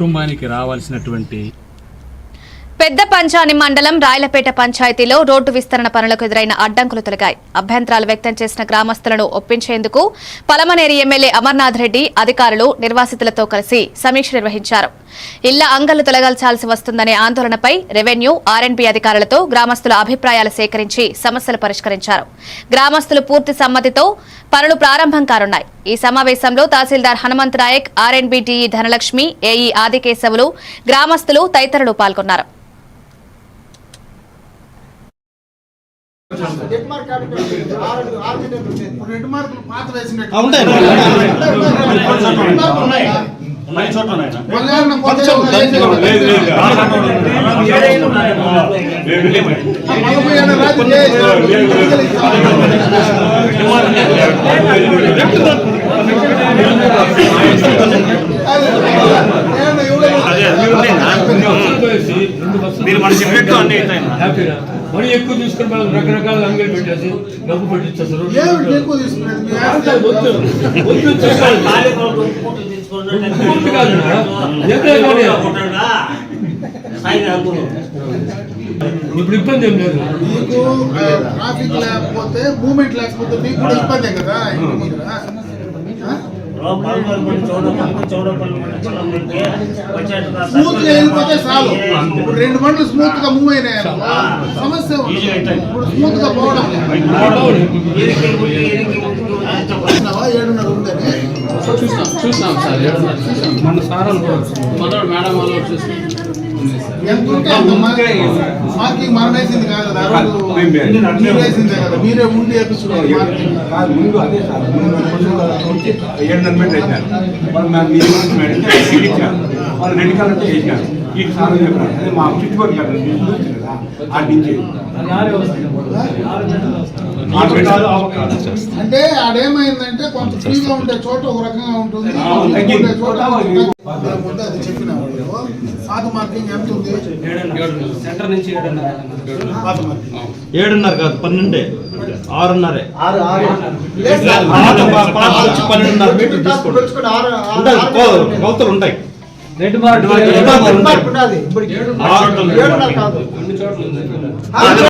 కుటుంబానికి రావాల్సినటువంటి పెద్ద పంచాని మండలం రాయలపేట పంచాయతీలో రోడ్డు విస్తరణ పనులకు ఎదురైన అడ్డంకులు తొలగాయి. అభ్యంతరాలు వ్యక్తం చేసిన గ్రామస్తులను ఒప్పించేందుకు పలమనేరి ఎమ్మెల్యే అమర్నాథ్ రెడ్డి అధికారులు నిర్వాసితులతో కలిసి సమీక్ష నిర్వహించారు. ఇళ్ళ అంగళ్ళు తొలగాల్చాల్సి వస్తుందనే ఆందోళనపై రెవెన్యూ ఆర్ఎండ్బి అధికారులతో గ్రామస్తుల అభిప్రాయాలు సేకరించి సమస్యలు పరిష్కరించారు. గ్రామస్తులు పూర్తి సమ్మతితో పనులు ప్రారంభం కానున్నాయి. ఈ సమావేశంలో తహసీల్దార్ హనుమంత్ నాయక్ ఆర్ఎండ్బి టీఈ ధనలక్ష్మి ఏఈ ఆదికేశవులు గ్రామస్తులు తదితరులు పాల్గొన్నారు. రెండు మార్కులు పాత వేసినట్టు. ఉంటాయి. మలయాళం కొత్త నలభై ఏళ్ళ రాజు మీరు మన చెప్పినట్టు అన్ని అవుతాయి మరి ఎక్కువ తీసుకుని మనం రకరకాల అంగడి పెట్టేసి డబ్బు పెట్టించేస్తారు. ఇప్పుడు ఇబ్బంది ఏం లేదు. మీకు ట్రాఫిక్ లేకపోతే మూమెంట్ లేకపోతే మీకు కూడా ఇబ్బందే కదా? స్మూత్ వెళ్ళిపోతే చాలు. ఇప్పుడు రెండు బండ్లు స్మూత్గా మూవ్ అయినాయి సమస్య. ఇప్పుడు స్మూత్గా పోవడం? ఏడున్నర ఉందని? చూసాం సార్ ఏడున్నర చూసాం మన సార్ కూడా మొదటి మేడం వాళ్ళు కూడా చూసాం ఎంత ఉంటే అంత మా- మార్కింగ్ మనం వేసింది కాదు కదా ఆ రోజు మీరు వేసిందే కదా మీరే ఉండి కాదు, ముందు అదే సార్ ముందు కొంచెం వచ్చి ఏడున్నర మీటర్ వేశారు వాళ్ళు మేము మీ ఊరికి మేడం ఇచ్చారు వాళ్ళు రెండు కాలంటే వేసారు ఈ సార్ చెప్పారు? అదే మా చుట్టుపక్కల కదా మీరు అంటే ఆడేమైందంటే కొంత ఫ్రీగా ఉండే చోట ఒక రకంగా ఉంటుంది. ఉండే చోట అది చెప్పిన వాళ్ళు. పాత మార్కింగ్ ఎంత ఉంది? సెంటర్ నుంచి ఏడున్నర. పాత మార్కింగ్. ఏడున్నర కాదు పన్నెండే. ఆరున్నరే. పన్నెండున్నర మీటర్ ఉంటాయి. కొలతలు రెడ్ మార్క్. ఇప్పుడు ఏడున్నర. కాదు.